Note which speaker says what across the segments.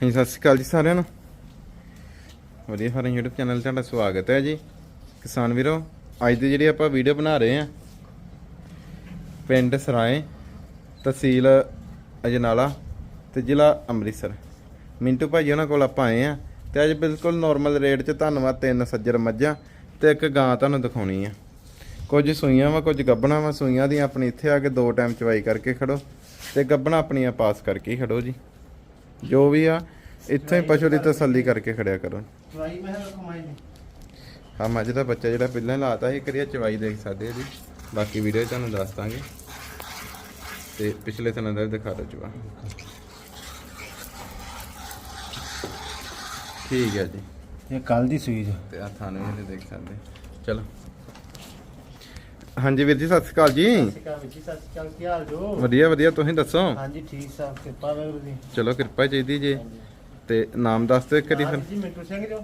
Speaker 1: ਹਾਂਜੀ, ਸਤਿ ਸ਼੍ਰੀ ਅਕਾਲ ਜੀ ਸਾਰਿਆਂ ਨੂੰ। ਵਧੀਆ ਫਾਰਮ YouTube ਚੈਨਲ ਤੁਹਾਡਾ ਸਵਾਗਤ ਹੈ ਜੀ। ਕਿਸਾਨ ਵੀਰੋ, ਅੱਜ ਦੀ ਜਿਹੜੀ ਆਪਾਂ ਵੀਡੀਓ ਬਣਾ ਰਹੇ ਹਾਂ, ਪਿੰਡ ਸਰਾਏ, ਤਹਿਸੀਲ ਅਜਨਾਲਾ ਤੇ ਜ਼ਿਲ੍ਹਾ ਅੰਮ੍ਰਿਤਸਰ। ਮਿੰਟੂ ਭਾਜੀ ਉਹਨਾਂ ਕੋਲ ਆਪਾਂ ਆਏ ਆ ਤੇ ਅੱਜ ਬਿਲਕੁਲ ਨਾਰਮਲ ਰੇਟ 'ਚ ਧੰਨਵਾਦ, ਤਿੰਨ ਸੱਜਰ ਮੱਝਾਂ ਤੇ ਇੱਕ ਗਾਂ ਤੁਹਾਨੂੰ ਦਿਖਾਉਣੀ ਆ। ਕੁਝ ਸੂਈਆਂ ਵਾ, ਕੁਝ ਗੱਬਣਾ ਵਾ, ਸੂਈਆਂ ਦੀ ਆਪਣੀ ਇੱਥੇ ਆ ਕੇ ਦੋ ਟਾਈਮ ਚਵਾਈ ਕਰਕੇ ਖੜੋ ਤੇ ਗੱਬਣਾ ਆਪਣੀਆਂ ਪਾਸ ਕਰਕੇ ਹੀ ਖੜੋ ਜੀ। ਜੋ ਵੀ ਆ ਇੱਥੇ ਹੀ ਪਸ਼ੂ ਦੀ ਤਸੱਲੀ ਕਰਕੇ ਖੜਿਆ ਕਰੋ।
Speaker 2: ਚਵਾਈ ਮੈਂ ਰੱਖੋ ਮਾਈ ਜੀ
Speaker 1: ਹਾਂ ਮੱਝ ਦਾ ਬੱਚਾ ਜਿਹੜਾ ਪਹਿਲਾਂ ਲਾਤਾ ਸੀ ਕਰੀਆ ਚਵਾਈ ਦੇਖ ਸਕਦੇ ਆ ਜੀ। ਬਾਕੀ ਵੀਡੀਓ ਤੁਹਾਨੂੰ ਦੱਸ ਦਾਂਗੇ। ਤੇ ਪਿਛਲੇ ਥਣਾ ਦਾ ਵੀ ਦਿਖਾ ਦੋ ਚਵਾ ਠੀਕ ਹੈ ਜੀ।
Speaker 2: ਇਹ ਕੱਲ ਦੀ ਸੂਈ ਜੋ।
Speaker 1: ਤੇ ਆ ਥਾਣੇ ਵੀ ਦੇਖ ਸਕਦੇ ਚਲੋ। ਹਾਂਜੀ ਵੀਰ ਜੀ ਸਤਿ ਸ਼੍ਰੀ ਅਕਾਲ ਜੀ।
Speaker 2: ਸਤਿ ਸ਼੍ਰੀ ਅਕਾਲ ਵੀਰ ਜੀ ਸਤਿ ਸ਼੍ਰੀ ਅਕਾਲ ਕੀ ਹਾਲ ਜੋ?
Speaker 1: ਵਧੀਆ ਵਧੀਆ ਤੁਸੀਂ ਦੱਸੋ?
Speaker 2: ਹਾਂਜੀ ਠੀਕ ਸਭ ਕਿਰਪਾ ਵਾਹਿਗੁਰੂ ਦੀ
Speaker 1: ਚਲੋ ਕਿਰਪਾ ਚਾਹੀਦੀ ਜੀ। ਤੇ ਨਾਮ ਦੱਸ ਦਿਓ ਇੱਕ ਵਾਰੀ ਫਿਰ।
Speaker 2: ਜੀ ਮਿੰਟੂ ਸਿੰਘ ਜੋ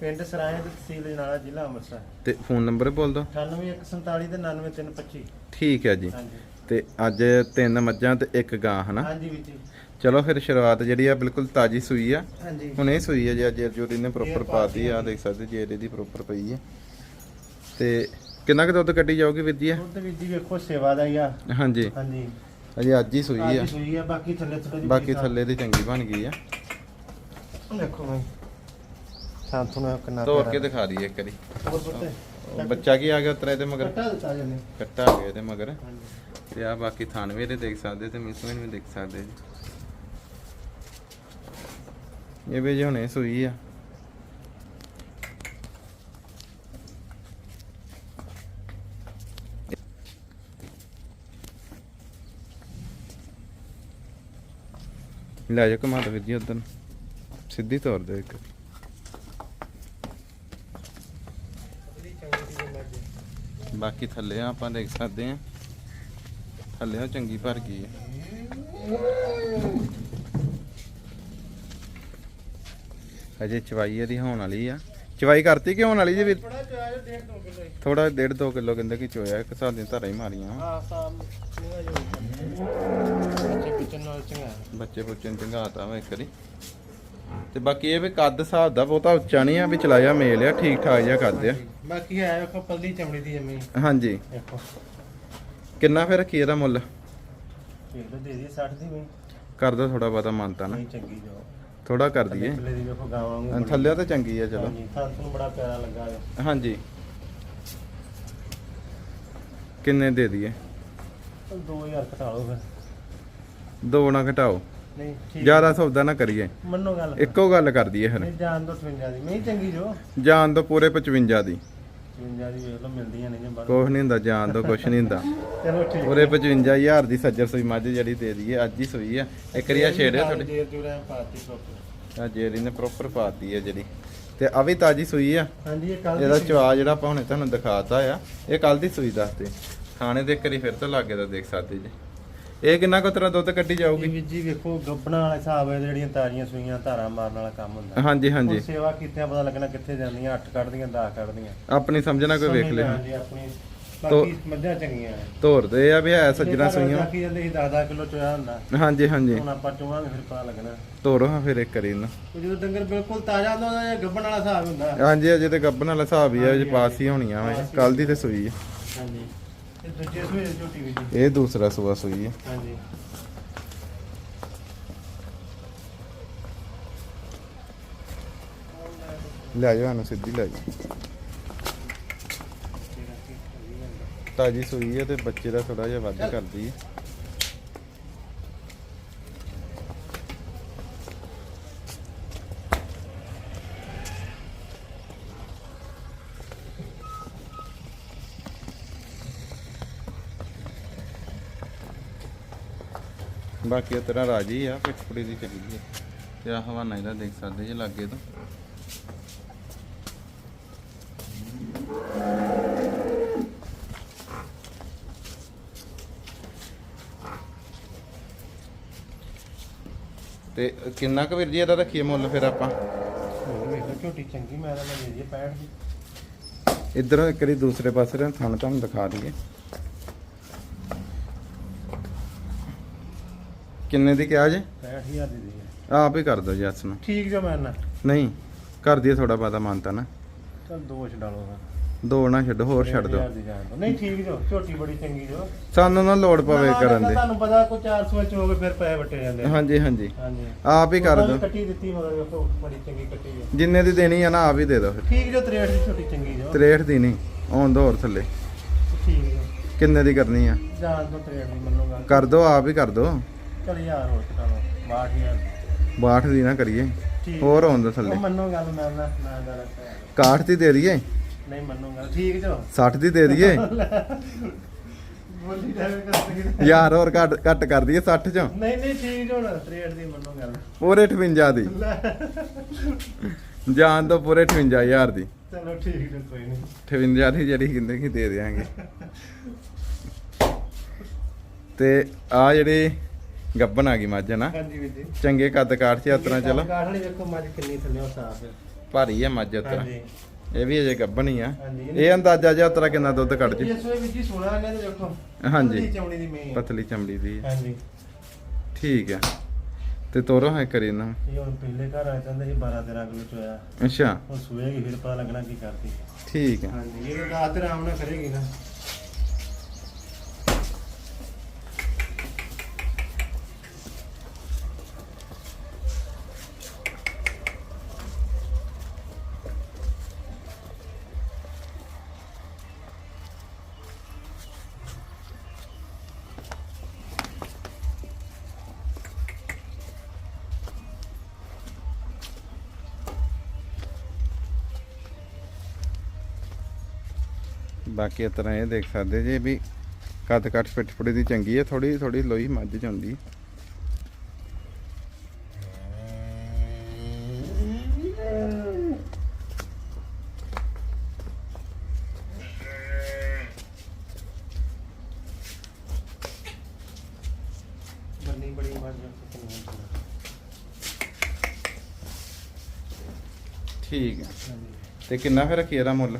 Speaker 2: ਪਿੰਡ ਸਰਾਏ ਤੇ ਤਹਿਸੀਲ ਜਨਾਲਾ ਜ਼ਿਲ੍ਹਾ ਅੰਮ੍ਰਿਤਸਰ।
Speaker 1: ਤੇ ਫੋਨ ਨੰਬਰ ਬੋਲ ਦਿਓ।
Speaker 2: 98147 ਤੇ 99325
Speaker 1: ਠੀਕ ਹੈ ਜੀ। ਤੇ ਅੱਜ ਤਿੰਨ ਮੱਝਾਂ ਤੇ ਇੱਕ ਗਾਂ ਹਨਾ?
Speaker 2: ਹਾਂਜੀ ਵੀਰ ਜੀ।
Speaker 1: ਚਲੋ ਫਿਰ ਸ਼ੁਰੂਆਤ ਜਿਹੜੀ ਆ ਬਿਲਕੁਲ ਤਾਜੀ ਸੂਈ ਆ। ਹੁਣ ਇਹ ਸੂਈ ਆ ਜੀ ਅੱਜ ਜੋਰੀ ਨੇ ਪ੍ਰੋਪਰ ਪਾਤੀ ਆ ਦੇਖ ਸਕਦੇ ਜੇਰ ਇਹਦੀ ਪ੍ਰੋਪਰ ਪਈ ਆ। ਤੇ ਕਿੰਨਾ ਕੁ ਦੁੱਧ ਕੱਢੀ ਜਾਊਗੀ ਵੀਰ ਜੀ ਇਹ?
Speaker 2: ਦੁੱਧ ਜੀ ਵੇਖੋ ਸੇਵਾ ਦਾ ਹੀ ਆ।
Speaker 1: ਹਾਂਜੀ।
Speaker 2: ਹਾਂਜੀ।
Speaker 1: ਅਜੇ ਅੱਜ ਹੀ ਸੂਈ ਆ।
Speaker 2: ਅੱਜ ਸੂਈ ਆ ਬਾਕੀ ਥੱਲੇ ਥੋੜੀ ਜਿਹੀ
Speaker 1: ਬਾਕੀ ਥੱਲੇ ਦੀ ਚੰਗੀ ਬਣ ਗਈ ਆ।
Speaker 2: ਦੇਖੋ ਮੈਂ ਸਾਥੋਂ ਨੂੰ ਕਿੰਨਾ
Speaker 1: ਤੋੜ। ਕੇ ਦਿਖਾ ਦਈਏ ਇੱਕ ਵਾਰੀ।
Speaker 2: ਹੋਰ ਪੁੱਤੇ
Speaker 1: ਉਹ ਬੱਚਾ ਕੀ ਆ ਗਿਆ ਉਤਰੇ ਦੇ ਮਗਰ?
Speaker 2: ਕੱਟਾ ਦਿੱਤਾ ਜਨੇ
Speaker 1: ਕੱਟਾ ਆ ਗਿਆ ਇਹਦੇ ਮਗਰ।
Speaker 2: ਹਾਂਜੀ।
Speaker 1: ਤੇ ਆ ਬਾਕੀ ਥਾਨਵੇ ਦੇ ਦੇਖ ਸਕਦੇ ਤੇ ਮਿਸਮਨ ਵੀ ਦੇਖ ਸਕਦੇ ਜੀ। ਇਹ ਵੀ ਜੀ ਹੁਣੇ ਸੂਈ ਆ। ਲੈ ਜਾ ਕਮਾ ਦੋ ਵੀਰ ਜੀ ਉਧਰ ਸਿੱਧੀ ਤੌਰ ਦੇ ਇੱਕ। ਬਾਕੀ ਥੱਲੇ ਆ ਆਪਾਂ ਦੇਖ ਸਕਦੇ ਆ। ਥੱਲੇ ਉਹ ਚੰਗੀ ਭਰ ਗਈ ਆ। ਅਜੇ ਚਵਾਈ ਇਹਦੀ ਹੋਣ ਵਾਲੀ ਆ। ਚਵਾਈ ਕਰਤੀ ਕਿ ਹੋਣ ਵਾਲੀ ਜੀ ਵੀਰ?
Speaker 2: ਥੋੜਾ ਜਿਹਾ ਜੋ ਡੇਢ ਦੋ ਕਿਲੋ
Speaker 1: ਥੋੜਾ 1.5 2 ਕਿਲੋ ਕਹਿੰਦੇ ਕਿ ਚੋਇਆ ਇੱਕ ਹਿਸਾਬ ਦੀਆਂ ਧਾਰਾਂ ਹੀ ਮਾਰੀਆਂ। ਵਾਂ।
Speaker 2: ਹਾਂ ਜੋ ਬੱਚੇ ਨਾਲ ਚੰਗਾ।
Speaker 1: ਬੱਚੇ ਬੁੱਚੇ ਨੂੰ ਚੰਗਾਤਾ ਵਾ ਇੱਕ ਵਾਰੀ। ਤੇ ਬਾਕੀ ਇਹ ਵੀ ਕੱਦ ਹਿਸਾਬ ਦਾ ਬਹੁਤਾ ਉੱਚਾ ਨਹੀਂ ਆ ਵੀ ਚਲਾਇਆ ਮੇਲ ਆ ਠੀਕ ਠਾਕ ਜਿਹਾ ਕੱਦ ਆ।
Speaker 2: ਬਾਕੀ ਹੈ ਵੇਖੋ ਪੱਲੀ ਚਮੜੀ ਦੀ ਜਮੀ
Speaker 1: ਹਾਂਜੀ।
Speaker 2: ਵੇਖੋ
Speaker 1: ਕਿੰਨਾ ਫਿਰ ਰੱਖੀ ਇਹਦਾ ਮੁੱਲ?
Speaker 2: ਕਿਲੋ ਦੇ ਦੀ 60 ਦੀ ਮੈਂ
Speaker 1: ਕਰਦਾ ਥੋੜਾ ਬਹੁਤਾ ਮੰਨਤਾ ਨਾ।
Speaker 2: ਨਹੀਂ ਚੰਗੀ ਜੋ।
Speaker 1: ਥੋੜਾ ਕਰ ਦਈਏ।
Speaker 2: ਪੱਲੇ ਦੀ ਵੇਖੋ ਗਾਵਾਂ ਨੂੰ
Speaker 1: ਥੱਲੇ ਤਾਂ ਚੰਗੀ ਆ ਚਲੋ।
Speaker 2: ਹਾਂਜੀ ਸੰਤ ਨੂੰ ਬੜਾ ਪਿਆਰਾ ਲੱਗਾ ਹੈ
Speaker 1: ਹਾਂਜੀ। ਕਿੰਨੇ ਦੇ ਦਈਏ?
Speaker 2: 2000 ਘਟਾ ਲਓ ਫਿਰ।
Speaker 1: ਦੋ ਨਾ ਘਟਾਓ।
Speaker 2: ਨਹੀਂ ਠੀਕ
Speaker 1: ਜ਼ਿਆਦਾ ਸੌਦਾ ਨਾ ਕਰੀਏ।
Speaker 2: ਮੰਨੋ ਗੱਲ।
Speaker 1: ਇੱਕੋ ਗੱਲ ਕਰ ਦਈਏ ਫਿਰ।
Speaker 2: ਨਹੀਂ ਜਾਣ ਦੋ 58 ਦੀ। ਨਹੀਂ ਚੰਗੀ ਜੋ।
Speaker 1: ਜਾਨ ਤੋਂ ਪੂਰੇ 55 ਦੀ।
Speaker 2: 58 ਦੀ ਵੇਖ ਲਓ ਮਿਲਦੀਆਂ ਨਹੀਂ ਜੇ ਬਾਹਰ।
Speaker 1: ਕੁਛ ਨਹੀਂ ਹੁੰਦਾ ਜਾਨ ਤੋਂ ਕੁਛ ਨਹੀਂ ਹੁੰਦਾ।
Speaker 2: ਚਲੋ ਠੀਕ
Speaker 1: ਪੂਰੇ 55000 ਦੀ ਸੱਜਰ ਸੂਈ ਮੱਝ ਜਿਹੜੀ ਦੇ ਦਈਏ ਅੱਜ ਹੀ ਸੂਈ ਆ। ਇੱਕ ਰੀਆ ਛੇੜਿਆ ਤੁਹਾਡੇ
Speaker 2: ਜੇਰ ਜੁੜਾ ਪਾਤੀ ਪ੍ਰੋਪਰ
Speaker 1: ਆ ਜੇਰੀ ਨੇ ਪ੍ਰੋਪਰ ਪਾਤੀ ਆ ਜਿਹੜੀ। ਤੇ ਆ ਵੀ ਤਾਜੀ ਸੂਈ ਆ।
Speaker 2: ਹਾਂਜੀ ਇਹ ਕੱਲ
Speaker 1: ਇਹਦਾ ਚਵਾ ਜਿਹੜਾ ਆਪਾਂ ਹੁਣੇ ਤੁਹਾਨੂੰ ਦਿਖਾਤਾ ਆ ਇਹ ਕੱਲ ਦੀ ਸੂਈ ਦੱਸਦੇ। ਖਾਣੇ ਦੇ ਕਰੀ ਫਿਰ ਤੋਂ ਲਾਗੇ ਦਾ ਦੇਖ ਸਕਦੇ ਜੀ। ਇਹ ਕਿੰਨਾ ਕੁ ਤਰ੍ਹਾਂ ਦੁੱਧ ਕੱਢੀ ਜਾਊਗੀ?
Speaker 2: ਵੀ ਜੀ ਵੇਖੋ ਗੱਬਣਾ ਵਾਲੇ ਹਿਸਾਬ ਹੈ ਜਿਹੜੀਆਂ ਤਾਰੀਆਂ ਸੂਈਆਂ ਧਾਰਾਂ ਮਾਰਨ ਵਾਲਾ ਕੰਮ ਹੁੰਦਾ।
Speaker 1: ਹਾਂਜੀ ਹਾਂਜੀ।
Speaker 2: ਸੇਵਾ ਕੀਤਿਆਂ ਪਤਾ ਲੱਗਣਾ ਕਿੱਥੇ ਜਾਂਦੀਆਂ ਅੱਠ ਕੱਢਦੀਆਂ 10 ਕੱਢਦੀਆਂ।
Speaker 1: ਆਪਣੀ ਸਮਝਣਾ ਕੋਈ ਵੇਖ ਲਿਆ।
Speaker 2: ਹਾਂਜੀ ਆਪਣੀ। ਬਾਕੀ ਮੱਝਾਂ ਚੰਗੀਆਂ ਆ
Speaker 1: ਧੋਰਦੇ ਆ ਵੀ ਹੈ ਸੱਜਣਾ ਸੂਈਆਂ।
Speaker 2: ਕੀ ਜਾਂਦੇ ਸੀ 10 10 ਕਿਲੋ ਚੋਇਆ ਹੁੰਦਾ।
Speaker 1: ਹਾਂਜੀ ਹਾਂਜੀ।
Speaker 2: ਹੁਣ ਆਪਾਂ ਚੋਵਾਂਗੇ ਫਿਰ ਪਤਾ ਲੱਗਣਾ।
Speaker 1: ਧੋਰੋ ਹਾਂ ਫਿਰ ਇੱਕ ਕਰੀ ਨਾ।
Speaker 2: ਉਹ ਜਦੋਂ ਡੰਗਰ ਬਿਲਕੁਲ ਤਾਜ਼ਾ ਹੁੰਦਾ ਉਹਦਾ ਜਾਂ ਗੱਬਣ ਵਾਲਾ ਹਿਸਾਬ ਹੁੰਦਾ।
Speaker 1: ਹਾਂਜੀ ਅਜੇ ਤੇ ਗੱਬਨ ਵਾਲਾ ਹਿਸਾਬ ਹੀ ਆ ਜੇ ਪਾਸ ਹੀ ਹੋਣੀਆਂ ਕੱਲ ਦੀ ਤੇ ਸੂਈ
Speaker 2: ਹਾਂਜੀ। ਤੇ ਦੂਜੇ ਸੂਏ ਦੀ ਝੋਟੀ ਵੀ ਜੀ
Speaker 1: ਇਹ ਦੂਸਰਾ ਸੂਆ ਸੂਈ ਆ
Speaker 2: ਹਾਂਜੀ।
Speaker 1: ਲੈ ਜਾਓ ਇਹਨੂੰ ਸਿੱਧੀ ਲੈ ਜਾਓ। ਤਾਜੀ ਸੂਈ ਹੈ ਤੇ ਬੱਚੇ ਦਾ ਥੋੜਾ ਜਿਹਾ ਵੱਧ ਕਰਦੀ ਹੈ। ਬਾਕੀ ਉਹ ਤੇਰਾ ਰਾਜੀ ਆ ਪਿੱਠ ਕੁੜੀ ਦੀ ਚੱਲੀ ਹੈ ਤੇ ਆ ਹਵਾਨਾ ਇਹਦਾ ਦੇਖ ਸਕਦੇ ਜੇ ਲੱਗੇ ਤੋਂ। ਤੇ ਕਿੰਨਾ ਕੁ ਵੀਰ ਜੀ ਇਹਦਾ ਰੱਖੀਏ ਮੁੱਲ ਫਿਰ ਆਪਾਂ?
Speaker 2: ਝੋਟੀ ਚੰਗੀ ਮੈਂ ਤਾਂ ਦੇ ਦਈਏ 65 ਦੀ।
Speaker 1: ਇਧਰੋਂ ਇੱਕ ਵਾਰੀ ਦੂਸਰੇ ਪਾਸੇ ਨੂੰ ਥਣ ਤੁਹਾਨੂੰ ਦਿਖਾ ਦਈਏ। ਕਿੰਨੇ ਦੀ ਕਿਹਾ ਜੇ?
Speaker 2: 65000 ਦੀ ਦੇ
Speaker 1: ਆਪ ਹੀ ਕਰ ਦਿਓ ਜੱਸ ਨੂੰ।
Speaker 2: ਠੀਕ ਜੋ ਮੈਂ ਨਾ।
Speaker 1: ਨਹੀਂ ਕਰ ਦਈਏ ਥੋੜਾ ਬਹੁਤਾ ਮਾਨਤਾ ਨਾ।
Speaker 2: ਚਲ ਦੋ ਛਡਾ ਲਓ
Speaker 1: ਦੋ ਨਾ ਛੱਡੋ ਹੋਰ ਛੱਡ
Speaker 2: ਦੀ। ਨਹੀਂ ਠੀਕ ਜੋ ਝੋਟੀ ਬੜੀ ਚੰਗੀ ਜੋ।
Speaker 1: ਸਾਨੂੰ ਨਾ ਲੋੜ ਪਵੇ ਕਰਨ ਦੀ।
Speaker 2: ਤੁਹਾਨੂੰ ਪਤਾ ਕੋਈ 400 ਚ ਹੋਵੇ ਫਿਰ ਪੈਸੇ ਵਟੇ ਜਾਂਦੇ।
Speaker 1: ਹਾਂਜੀ ਹਾਂਜੀ। ਆਪ ਹੀ ਕਰ ਦਿਓ।
Speaker 2: ਕੱਟੀ ਦਿੱਤੀ ਮਗਰ ਬੜੀ ਚੰਗੀ ਕੱਟੀ ਹੈ
Speaker 1: ਜਿੰਨੇ ਦੀ ਦੇਣੀ ਆ ਨਾ ਆਪ ਹੀ ਦੇ ਫਿਰ।
Speaker 2: ਠੀਕ ਜੋ 63 ਦੀ ਛੋਟੀ ਚੰਗੀ ਜੋ।
Speaker 1: 63 ਦੀ ਨਹੀਂ ਆਉਣ ਦੋ ਹੋਰ ਥੱਲੇ।
Speaker 2: ਠੀਕ ਜੋ।
Speaker 1: ਕਿੰਨੇ ਦੀ ਕਰਨੀ ਆ?
Speaker 2: ਜਾਨ ਤੋਂ 63 ਦੀ ਮੰਨੋ ਗੱਲ।
Speaker 1: ਕਰ ਦੋ ਆਪ ਹੀ ਕਰ ਦੋ
Speaker 2: ਚਲ ਯਾਰ ਹੋਰ ਘਟਾ ਲਓ 62000
Speaker 1: 62 ਦੀ ਨਾ ਕਰੀਏ।
Speaker 2: ਠੀਕ।
Speaker 1: ਹੋਰ ਆਉਣ ਦੋ
Speaker 2: ਉਹ
Speaker 1: ਥੱਲੇ
Speaker 2: ਮੰਨੋ ਗੱਲ ਮੈਂ ਨਾ ਨਾ ਗੱਲ।
Speaker 1: 61 ਦੀ ਦੇ ਦਈਏ?
Speaker 2: ਨਹੀਂ ਮੰਨੋ ਗੱਲ। ਠੀਕ ਜੋ?
Speaker 1: 60 ਦੀ ਦੇ ਦਈਏ?
Speaker 2: ਬੋਲੀ ਜਾਵੇ ਕਰ
Speaker 1: ਯਾਰ ਹੋਰ ਘੱਟ ਘੱਟ ਕਰ ਦਈਏ 60 ਚੋਂ?
Speaker 2: ਨਹੀਂ ਨਹੀਂ ਠੀਕ ਜੋ ਨਾ 63 ਦੀ ਮੰਨੋ ਗੱਲ।
Speaker 1: ਪੂਰੇ 58 ਦੀ।
Speaker 2: ਲੈ,
Speaker 1: ਜਾਨ ਤੋਂ ਪੂਰੇ 58000 ਦੀ।
Speaker 2: ਚਲੋ ਠੀਕ ਜੋ ਕੋਈ ਨਹੀਂ।
Speaker 1: 58 ਦੀ ਜਿਹੜੀ ਕਿੰਨੇ ਕੀ ਦੇ ਦਿਆਂਗੇ। ਤੇ ਆ ਜਿਹੜੇ ਗੱਬਨ ਆ ਗਈ ਮੱਝ ਨਾ?
Speaker 2: ਹਾਂਜੀ ਵੀਰ ਜੀ।
Speaker 1: ਚੰਗੇ ਕੱਦ ਕਾਠ ਚ ਯਾਤਰਾ ਚਲੋ।
Speaker 2: ਕਾਠਣੀ ਵੇਖੋ ਮੱਝ ਕਿੰਨੀ ਥੱਲੇ ਉਹ ਸਾਫ਼ ਹੈ
Speaker 1: ਭਾਰੀ ਆ ਮੱਝ ਯਾਤਰਾ
Speaker 2: ਹਾਂਜੀ।
Speaker 1: ਇਹ ਵੀ ਅਜੇ ਗੱਬਨ ਹੀ ਆ ਇਹ ਅੰਦਾਜ਼ਾ ਯਾਤਰਾ ਕਿੰਨਾ ਦੁੱਧ ਕੱਢ ਜੇ?
Speaker 2: ਇਸ ਵਿੱਚ ਹੀ ਤੇ
Speaker 1: ਹਾਂਜੀ।
Speaker 2: ਪਤਲੀ ਚਮੜੀ ਦੀ ਮੇਂ
Speaker 1: ਪਤਲੀ ਚਮੜੀ ਦੀ ਆ।
Speaker 2: ਹਾਂਜੀ।
Speaker 1: ਠੀਕ ਆ। ਤੇ ਤੋਰੋ ਹੈ ਕਰੀ ਨਾ
Speaker 2: ਇਹ ਹੁਣ ਪਹਿਲੇ ਘਰ ਆਇਆ ਕਹਿੰਦੇ ਸੀ 12 13 ਕਿਲੋ ਚ ਹੋਇਆ
Speaker 1: ਅੱਛਾ।
Speaker 2: ਹੁਣ ਸੂਏਗੀ ਫਿਰ ਪਤਾ ਲੱਗਣਾ ਕੀ ਕਰਦੀ।
Speaker 1: ਠੀਕ ਆ।
Speaker 2: ਹਾਂਜੀ ਇਹ ਰਾਤ ਤੇ ਆਰਾਮ ਨਾਲ ਕਰੇਗੀ ਨਾ।
Speaker 1: ਬਾਕੀ ਇਸ ਤਰ੍ਹਾਂ ਇਹ ਦੇਖ ਸਕਦੇ ਜੇ ਵੀ ਕੱਦ ਕੱਟ ਪਿੱਠ ਪੁੜੀ ਦੀ ਚੰਗੀ ਹੈ ਥੋੜੀ ਥੋੜੀ ਲੋਈ ਮੱਝ ਚ ਹੁੰਦੀ ਹੈ। ਠੀਕ
Speaker 2: ਹਾਂਜੀ।
Speaker 1: ਤੇ ਕਿੰਨਾ ਫਿਰ ਰੱਖੀ ਇਹਦਾ ਮੁੱਲ?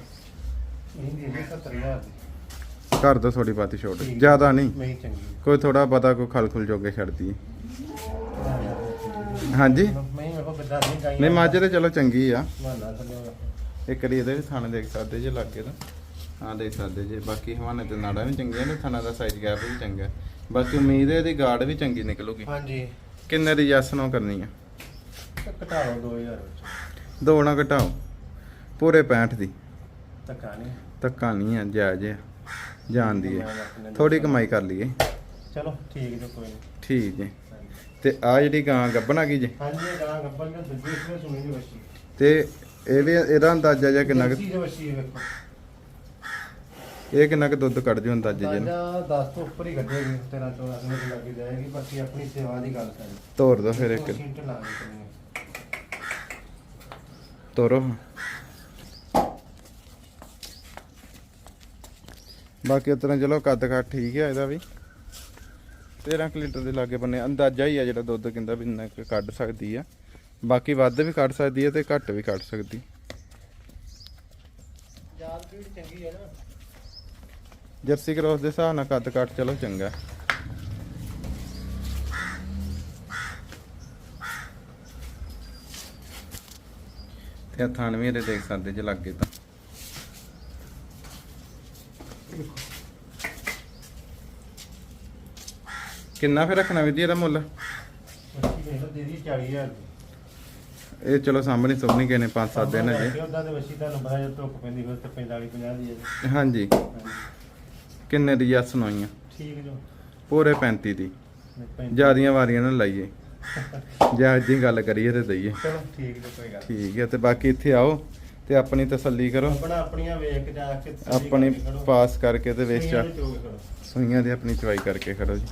Speaker 2: 70000 ਦੀ
Speaker 1: ਕਰ ਦੋ ਥੋੜੀ ਬਾਤੀ ਛੋਟ। ਜ਼ਿਆਦਾ ਨਹੀਂ।
Speaker 2: ਚੰਗੀ
Speaker 1: ਕੋਈ ਥੋੜਾ ਪਤਾ ਕੋਈ ਖਲ ਖੁਲ ਜੋਗੇ ਛੱਡਦੀ। ਹਾਂਜੀ?
Speaker 2: ਮੈਂ ਬਿੱਦਾ ਨਹੀਂ ਗਾਈ
Speaker 1: ਨਹੀਂ ਮੱਝ ਤੇ ਚਲੋ ਚੰਗੀ ਆ।
Speaker 2: ਮਾਨਾ ਥੱਲੇ
Speaker 1: ਇੱਕ ਵਾਰੀ ਇਹਦੇ ਵੀ ਥਾਣੇ ਦੇਖ ਸਕਦੇ ਜੇ ਲੱਗੇ ਤਾਂ। ਹਾਂ ਦੇਖ ਸਕਦੇ ਜੇ। ਬਾਕੀ ਹਵਾਨੇ ਤੇ ਨਾੜਾ ਵੀ ਚੰਗੀਆਂ ਨੇ ਥਾਣਾ ਦਾ ਸਾਈਜ਼ ਗੈਪ ਵੀ ਚੰਗਾ। ਬਾਕੀ ਉਮੀਦ ਹੈ ਇਹਦੀ ਗਾਰਡ ਵੀ ਚੰਗੀ ਨਿਕਲੂਗੀ।
Speaker 2: ਹਾਂਜੀ।
Speaker 1: ਕਿੰਨੇ ਦੀ ਜੈਸ ਨੂੰ ਕਰਨੀ ਆ?
Speaker 2: ਤੇ ਘਟਾ ਲਓ 2000 ਵਿੱਚ।
Speaker 1: ਦੋ ਨਾ ਘਟਾਓ। ਪੂਰੇ 65 ਦੀ।
Speaker 2: ਨਹੀਂ।
Speaker 1: ਧੱਕਾ ਨਹੀਂ ਆ ਜਾਇਜ਼ ਆ। ਜਾਣਦੀ ਹੈ ਥੋੜੀ ਕਮਾਈ ਕਰ ਲਈਏ।
Speaker 2: ਚਲੋ ਠੀਕ ਜੋ ਕੋਈ ਨਹੀਂ
Speaker 1: ਠੀਕ ਹੈ
Speaker 2: ਹਾਂਜੀ।
Speaker 1: ਤੇ ਆ ਜਿਹੜੀ ਗਾਂ ਗੱਬਣ ਆ ਗਈ ਜੇ?
Speaker 2: ਹਾਂਜੀ ਗਾਂ ਗੱਬਰ ਨੇ ਦੂਜੀ ਸੁਣੀ ਦੀ ਵਸ਼ੀ
Speaker 1: ਤੇ ਇਹ ਵੀ ਇਹਦਾ ਅੰਦਾਜ਼ਾ ਜਿਹਾ ਕਿੰਨਾ ਕੁ
Speaker 2: ਦੇਸੀ ਜੋ ਵਸ਼ੀ ਹੈ ਵੇਖੋ।
Speaker 1: ਇਹ ਕਿੰਨਾ ਕੁ ਦੁੱਧ ਕੱਢ ਜੂ ਅੰਦਾਜ਼ੇ ਜੇ
Speaker 2: ਤਾਜਾ 10 ਤੋਂ ਉੱਪਰ ਹੀ ਕੱਢੇਗੀ 13 14 ਦਿਨ ਦੀ ਲੱਗੀ ਜਾਏਗੀ ਬਾਕੀ ਆਪਣੀ ਸੇਵਾ ਦੀ ਗੱਲ ਕਰੀ
Speaker 1: ਤੋਰ ਦੋ ਫਿਰ ਇੱਕ।
Speaker 2: ਸਿੰਟ ਲਾ ਕੇ
Speaker 1: ਤੋਰੋ। ਬਾਕੀ ਤਰ੍ਹਾਂ ਚਲੋ ਕੱਦ ਕੱਟ ਠੀਕ ਹੈ ਇਹਦਾ ਵੀ। 13 ਕੁ ਲੀਟਰ ਦੇ ਲਾਗੇ ਬੰਨੇ ਅੰਦਾਜ਼ਾ ਹੀ ਆ ਜਿਹੜਾ ਦੁੱਧ ਕਹਿੰਦਾ ਵੀ ਇੰਨਾ ਕੁ ਕੱਢ ਸਕਦੀ ਆ। ਬਾਕੀ ਵੱਧ ਵੀ ਕੱਢ ਸਕਦੀ ਹੈ ਤੇ ਘੱਟ ਵੀ ਕੱਢ ਸਕਦੀ।
Speaker 2: ਯਾਦ ਵੀ ਚੰਗੀ ਹੈ ਨਾ।
Speaker 1: ਜਰਸੀ ਕ੍ਰੋਸ ਦੇ ਹਿਸਾਬ ਨਾਲ ਕੱਦ ਕੱਟ ਚਲੋ ਚੰਗਾ। ਤੇ ਆਹ ਥਣ ਵੀ ਇਹਦੇ ਦੇਖ ਸਕਦੇ ਜੇ ਲੱਗੇ ਤਾਂ। ਕਿੰਨਾ ਫਿਰ ਰੱਖਣਾ ਵੀ ਜੀ ਇਹਦਾ ਮੁੱਲ?
Speaker 2: ਵਸ਼ੀ ਵੇਖ ਦੇ ਦੀ 40000 ਦੀ
Speaker 1: ਇਹ ਚਲੋ ਸਾਹਮਣੇ ਸੁਣਨੀ ਕਿਸੇ ਨੇ 5-7 ਦਿਨ ਅਜੇ।
Speaker 2: ਉਹਦਾ ਤੇ ਵਸ਼ੀ ਤੁਹਾਨੂੰ ਪਤਾ ਜੇ ਧੁੱਪ ਪੈਂਦੀ ਫਿਰ ਤੇ 45 50 ਦੀ ਹੈ।
Speaker 1: ਹਾਂਜੀ। ਕਿੰਨੇ ਦੀ ਜੱਸ ਸੁਣਾਈਆਂ?
Speaker 2: ਠੀਕ ਜੋ।
Speaker 1: ਪੂਰੇ 35 ਦੀ। ਜਿਆਦੀਆਂ ਵਾਰੀਆਂ ਨਾ ਲਾਈਏ। ਜਾਂ ਜੀ ਗੱਲ ਕਰੀਏ ਤੇ ਦਈਏ।
Speaker 2: ਚਲੋ ਠੀਕ ਜੋ ਕੋਈ ਗੱਲ।
Speaker 1: ਠੀਕ ਹੈ ਤੇ ਬਾਕੀ ਇੱਥੇ ਆਓ। ਤੇ ਆਪਣੀ ਤਸੱਲੀ ਕਰੋ
Speaker 2: ਆਪਣਾ ਆਪਣੀਆਂ ਵੇਖ ਜਾ ਕੇ
Speaker 1: ਆਪਣੀ। ਪਾਸ ਕਰਕੇ ਤੇ ਵੇਚ
Speaker 2: ਖੜੋ।
Speaker 1: ਸੂਈਆਂ ਦੀ ਆਪਣੀ ਚਵਾਈ ਕਰਕੇ ਖੜੋ ਜੀ